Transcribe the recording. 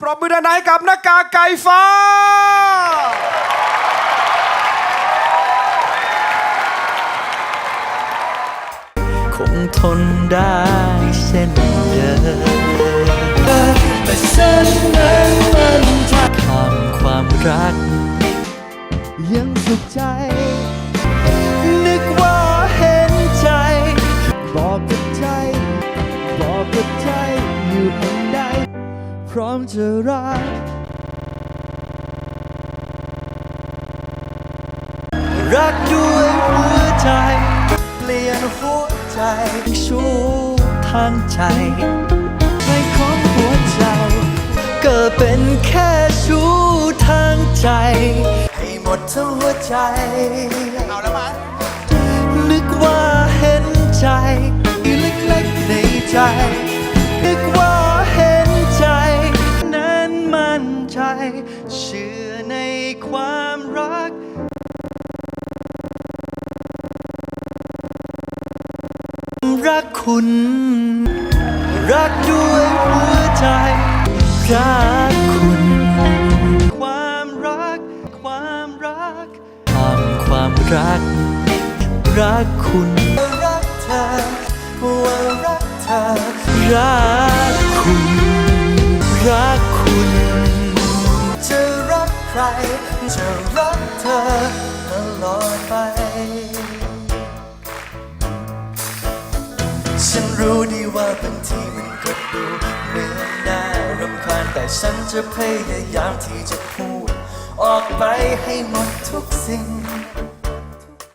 ปรบมือดังๆให้กับหน้ากากไก่ฟ้า คงทนได้เช่นเดิมแต่ฉันนั้นมันจะคำความรัก ยังสุขใจ นึกว่าเห็นใจ บอกกับใจ บอกกับใจอยู่ พร้อมจะรักรักด้วยหัวใจ เปลี่ยนหัวใจชูทางใจให้ของหัวใจ ก็เป็นแค่ชูทางใจ ให้หมดทั้งหัวใจ เอาแล้วมั้นึกว่าเห็นใจ ใจเชื่อในความรักรักคุณ รักด้วยหัวใจ รักคุณ ความรัก ความรักทำความรัก รักคุณ ใคร จะรักเธอตลอดไป ฉันรู้ดีว่าบางทีมันก็ดูเหมือนน่ารำคาญแต่ฉันจะพยายามที่จะพูด ออกไปให้หมดทุกสิ่ง